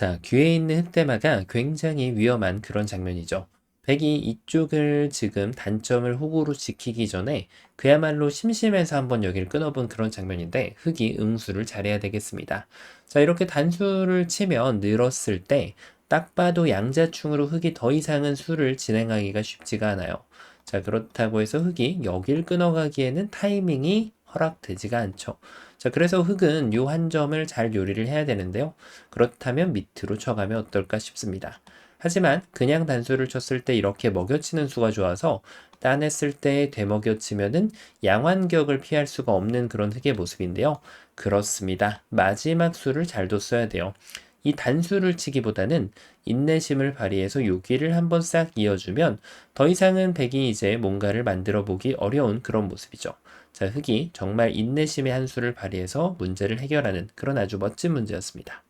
자, 귀에 있는 흑대마가 굉장히 위험한 그런 장면이죠. 백이 이쪽을 지금 단점을 호구로 지키기 전에 그야말로 심심해서 한번 여기를 끊어본 그런 장면인데 흑이 응수를 잘해야 되겠습니다. 자, 이렇게 단수를 치면 늘었을 때 딱 봐도 양자충으로 흑이 더 이상은 수를 진행하기가 쉽지가 않아요. 자, 그렇다고 해서 흑이 여길 끊어가기에는 타이밍이 허락되지가 않죠. 자, 그래서 흑은 요 한 점을 잘 요리를 해야 되는데요. 그렇다면 밑으로 쳐가면 어떨까 싶습니다. 하지만 그냥 단수를 쳤을 때 이렇게 먹여치는 수가 좋아서 따냈을 때 되먹여치면은 양완격을 피할 수가 없는 그런 흑의 모습인데요. 그렇습니다. 마지막 수를 잘 뒀어야 돼요. 이 단수를 치기보다는 인내심을 발휘해서 요기를 한번 싹 이어주면 더 이상은 백이 이제 뭔가를 만들어 보기 어려운 그런 모습이죠. 자, 흑이 정말 인내심의 한 수를 발휘해서 문제를 해결하는 그런 아주 멋진 문제였습니다.